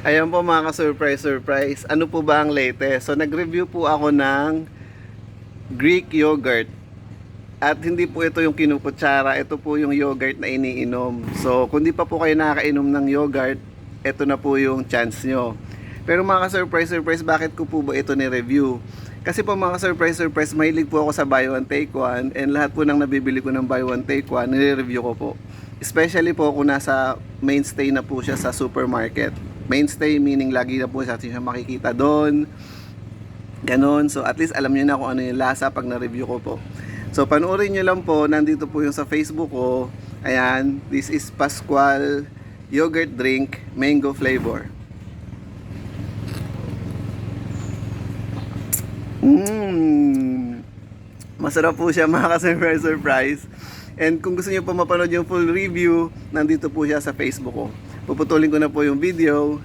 Ayan po mga ka-surprise, surprise. Ano po ba ang latest? So nag-review po ako ng Greek yogurt. At hindi po ito yung kinukutsara, ito po yung yogurt na iniinom. So kung di pa po kayo nakakainom ng yogurt, ito na po yung chance nyo. Pero mga ka-surprise, surprise, bakit ko po ba ito ni-review? Kasi po mga ka-surprise, surprise, mahilig po ako sa buy one take one and lahat po ng nabibili ko ng buy one take one, nire-review ko po. Especially po kung nasa mainstay na po siya sa supermarket. Mainstay meaning lagi na po sa siya makikita doon. Ganon. So at least alam niyo na kung ano yung lasa pag na-review ko po. So panoorin niyo lang po, nandito po yung sa Facebook ko. Ayan, this is Pascual yogurt drink mango flavor. Mmm. Masarap po siya mga ka-surprise surprise. And kung gusto niyo po mapanood yung full review, nandito po siya sa Facebook ko. Puputulin ko na po yung video